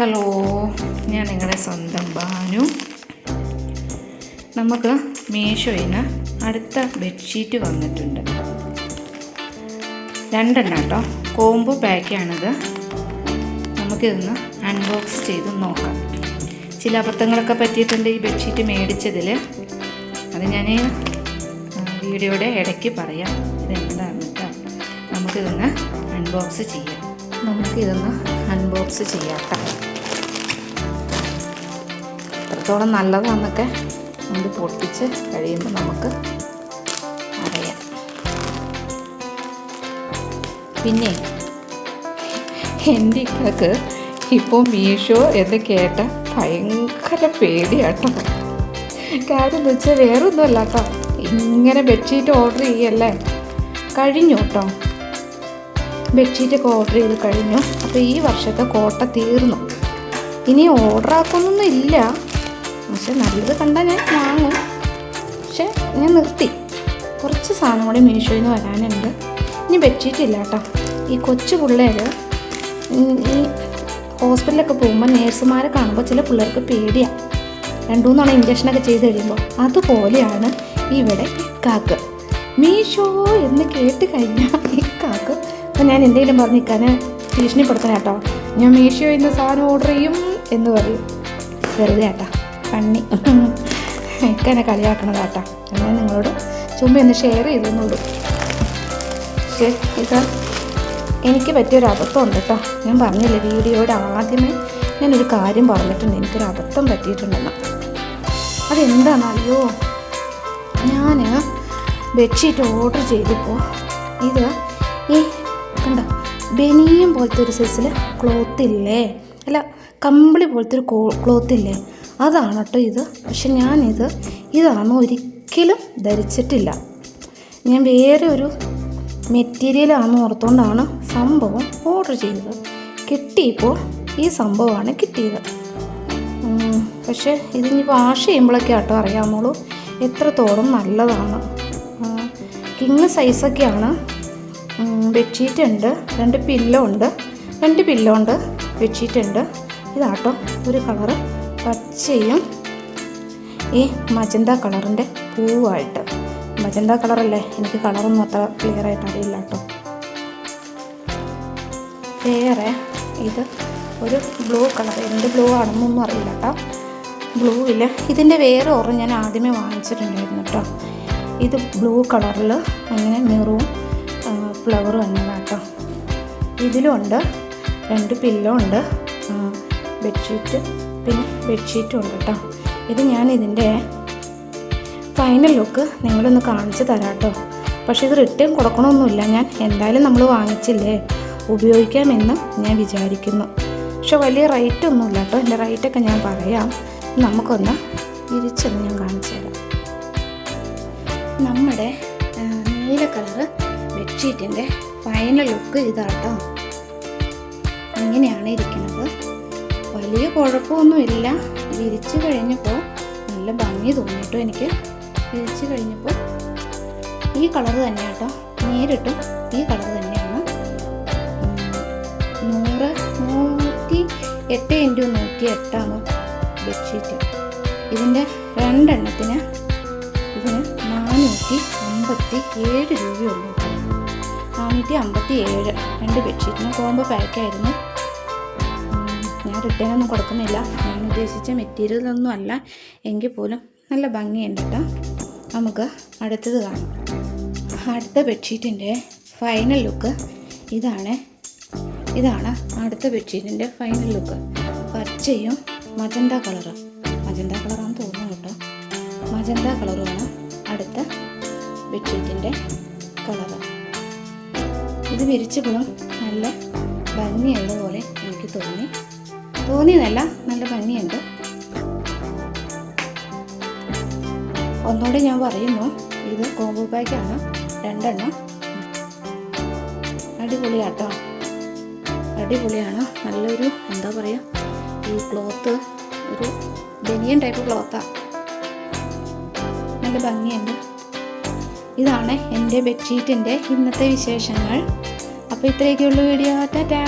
Hello ഞാൻ നിങ്ങളുടെ സ്വന്തം ബാനു നമുക്ക് മീഷോയിൽ അടുത്ത ബെഡ്ഷീറ്റ് വന്നിട്ടുണ്ട്. രണ്ടെണ്ണം കേട്ടോ. കോംബോ പാക്കാണിത്. നമുക്കിതൊന്ന് അൺബോക്സ് ചെയ്ത് നോക്കാം. ചില അബദ്ധങ്ങളൊക്കെ പറ്റിയിട്ടുണ്ട് ഈ ബെഡ്ഷീറ്റ് മേടിച്ചതിൽ അത് ഞാൻ വീഡിയോയുടെ ഇടയ്ക്ക് പറയാം. ഇതെന്താണ് കേട്ടോ. നമുക്കിതൊന്ന് അൺബോക്സ് ചെയ്യാം. നമുക്കിതൊന്ന് അൺബോക്സ് ചെയ്യാം കേട്ടോ. എത്രത്തോളം നല്ലതാണെന്നൊക്കെ ഇത് പൊട്ടിച്ച് കഴിയുമ്പോൾ നമുക്ക് അറിയാം. പിന്നെ എന്റെ ഇക്കാക്ക് ഇപ്പോൾ മീഷോ എന്ന് കേട്ട ഭയങ്കര പേടിയാട്ടോ. കാര്യം എന്ന് വെച്ചാൽ വേറൊന്നുമല്ല കേട്ടോ ഇങ്ങനെ ബെഡ്ഷീറ്റ് ഓർഡർ ചെയ്യല്ലേ? കഴിഞ്ഞു കേട്ടോ. ബെഡ്ഷീറ്റൊക്കെ ഓർഡർ ചെയ്ത് കഴിഞ്ഞു. അപ്പോൾ ഈ വർഷത്തെ കോട്ട തീർന്നു. ഇനി ഓർഡർ ആക്കുന്നൊന്നും ഇല്ല. പക്ഷെ നല്ലത് കണ്ടാൽ ഞാൻ വാങ്ങും. പക്ഷെ ഞാൻ നിർത്തി. കുറച്ച് സാധനം കൂടി മീഷോയിൽ നിന്ന് വരാനുണ്ട്. ഇനി ബെഡ്ഷീറ്റ് കേട്ടോ. ഈ കൊച്ചു പിള്ളേർ ഈ ഹോസ്പിറ്റലിലൊക്കെ പോകുമ്പോൾ നേഴ്സുമാരെ കാണുമ്പോൾ ചില പിള്ളേർക്ക് പേടിയാണ് രണ്ടു മൂന്നോണം ഇഞ്ചക്ഷനൊക്കെ ചെയ്ത് കഴിയുമ്പോൾ അതുപോലെയാണ് ഇവിടെ ഇക്കാക്ക് മീഷോ എന്ന് കേട്ട് കഴിഞ്ഞാൽ ഇക്കാക്ക് അപ്പം ഞാൻ എന്തെങ്കിലും പറഞ്ഞിക്കാനെ ഭീഷണിപ്പെടുത്തണം കേട്ടോ. ഞാൻ മീഷോയിൽ നിന്ന് സാധനം ഓർഡർ ചെയ്യും എന്ന് പറയും. വെറുതെ കേട്ടാ കണ്ണി. ഇക്കനെ കളിയാക്കണം കേട്ടാ ഞാൻ നിങ്ങളോട് ചുമ്മാ ഒന്ന് ഷെയർ ചെയ്തെന്നുള്ളൂ. പക്ഷേ ഇത് എനിക്ക് പറ്റിയൊരു അബദ്ധമുണ്ട് കേട്ടോ. ഞാൻ പറഞ്ഞില്ലേ വീഡിയോയുടെ ആദ്യമേ ഞാനൊരു കാര്യം പറഞ്ഞിട്ടുണ്ട്. എനിക്കൊരു അബദ്ധം പറ്റിയിട്ടുണ്ടെന്ന്. അതെന്താണെന്നറിയോ? ഞാൻ ബെഡ്ഷീറ്റ് ഓർഡർ ചെയ്തപ്പോൾ ഇത് ഈ കണ്ട ബനിയും പോലത്തെ ഒരു സൈസിൽ ക്ലോത്ത് ഇല്ലേ? അല്ല കമ്പിളി പോലത്തെ ഒരു ക്ലോത്ത് ഇല്ലേ? അതാണ് കേട്ടോ ഇത്. പക്ഷെ ഞാനിത് ഇതാണ് ഒരിക്കലും ധരിച്ചിട്ടില്ല. ഞാൻ വേറെ ഒരു മെറ്റീരിയലാണെന്ന് ഓർത്തുകൊണ്ടാണ് സംഭവം ഓർഡർ ചെയ്തത്. കിട്ടിയപ്പോൾ ഈ സംഭവമാണ് കിട്ടിയത്. പക്ഷേ ഇതിനി വാഷ് ചെയ്യുമ്പോഴൊക്കെ ആട്ടോ അറിയാമോളൂ എത്രത്തോളം നല്ലതാണ്. കിങ് സൈസൊക്കെയാണ് ബെഡ്ഷീറ്റ് ഉണ്ട് രണ്ട് പില്ലോ ഉണ്ട് രണ്ട് പില്ലോ ഉണ്ട് ബെഡ്ഷീറ്റ് ഉണ്ട്. ഇതാട്ടോ ഒരു കളറ് പച്ചയും ഈ മജന്ത കളറിന്റെ പൂവായിട്ട്. മജന്ത കളറല്ലേ? എനിക്ക് കളറൊന്നും അത്ര ക്ലിയർ ആയിട്ട് അറിയില്ല കേട്ടോ. വേറെ ഇത് ഒരു ബ്ലൂ കളർ എന്ത് ബ്ലൂ ആണെന്നൊന്നും അറിയില്ല കേട്ടോ. ബ്ലൂവിൽ ഇതിന്റെ വേറെ ഒരെണ്ണം ഞാൻ ആദ്യമേ വാങ്ങിച്ചിട്ടുണ്ടായിരുന്നു കേട്ടോ. ഇത് ബ്ലൂ കളറിൽ അങ്ങനെ മെറൂൺ ഫ്ലവറും എന്നതാണ് കേട്ടോ. ഇതിലുണ്ട് രണ്ട് പില്ലോ ഉണ്ട് ബെഡ്ഷീറ്റ് പിന്നെ ബെഡ്ഷീറ്റും ഉണ്ട് കേട്ടോ ഇത് ഞാൻ ഇതിന്റെ ഫൈനൽ ലുക്ക് നിങ്ങളൊന്ന് കാണിച്ച് തരാം കേട്ടോ പക്ഷേ ഇത് റിട്ടേൺ കൊടുക്കണമൊന്നുമില്ല. ഞാൻ എന്തായാലും നമ്മൾ വാങ്ങിച്ചില്ലേ? ഉപയോഗിക്കാമെന്ന് ഞാൻ വിചാരിക്കുന്നു. പക്ഷെ വലിയ റേറ്റ് ഒന്നുമില്ല കേട്ടോ എന്റെ റേറ്റൊക്കെ ഞാൻ പറയാം. നമുക്കൊന്ന് തിരിച്ചൊന്ന് ഞാൻ കാണിച്ചു തരാം. നമ്മുടെ നീല കളറ് ബെഡ്ഷീറ്റിന്റെ ഫൈനൽ ലുക്ക് ഇതാട്ടോ ഇങ്ങനെയാണ് ഇരിക്കുന്നത്. വലിയ കുഴപ്പമൊന്നുമില്ല. വിരിച്ച് കഴിഞ്ഞപ്പോൾ നല്ല ഭംഗി തോന്നിട്ടോ എനിക്ക്. വിരിച്ച് കഴിഞ്ഞപ്പോൾ ഈ കളർ തന്നെ കേട്ടോ. നേരിട്ടും ഈ കളർ തന്നെയാണ്. നൂറ് നൂറ്റി എട്ട് ഇന്റു നൂറ്റി എട്ടാണ് ബെഡ്ഷീറ്റ്. ഇതിന്റെ രണ്ടെണ്ണത്തിന് ഇതിന് നാനൂറ്റി അമ്പത്തി ഏഴ് രൂപയുള്ളൂ നാനൂറ്റി അമ്പത്തി ഏഴ് രണ്ട് ബെഡ്ഷീറ്റിന് കോംബോ പാക്കായിരുന്നു. റിട്ടേൺ ഒന്നും കൊടുക്കുന്നില്ല. ഞാൻ ഉദ്ദേശിച്ച മെറ്റീരിയലൊന്നും അല്ല. എങ്കിൽ പോലും നല്ല ഭംഗിയുണ്ട് കേട്ടോ നമുക്ക് അടുത്തത് കാണാം. അടുത്ത ബെഡ്ഷീറ്റിന്റെ ഫൈനൽ ലുക്ക് ഇതാണ്. ഇതാണ് അടുത്ത ബെഡ്ഷീറ്റിന്റെ ഫൈനൽ ലുക്ക് പച്ചയും മജന്ത കളറും മജന്ത കളറാണെന്ന് തോന്നുന്നു കേട്ടോ. മജന്ത കളറുമാണ് അടുത്ത ബെഡ്ഷീറ്റിന്റെ കളറ് ഇത് വിരിച്ചപ്പോഴും നല്ല ഭംഗിയുള്ളതുപോലെ എനിക്ക് തോന്നി. തോന്നിയതല്ല നല്ല ഭംഗിയുണ്ട്. ഒന്നുകൂടി ഞാൻ പറയുന്നു ഇത് കോംബോ പാക്കാണ് രണ്ടെണ്ണം. അടിപൊളിയാട്ടോ. അടിപൊളിയാണ് നല്ലൊരു എന്താ പറയുക ഈ ക്ലോത്ത് ഒരു ബനിയൻ ടൈപ്പ് ക്ലോത്താണ് നല്ല ഭംഗിയുണ്ട്. ഇതാണ് എന്റെ ബെഡ്ഷീറ്റിന്റെ ഇന്നത്തെ വിശേഷങ്ങൾ. അപ്പോൾ ഇത്രയൊക്കെയുള്ള വീഡിയോ ടാറ്റാ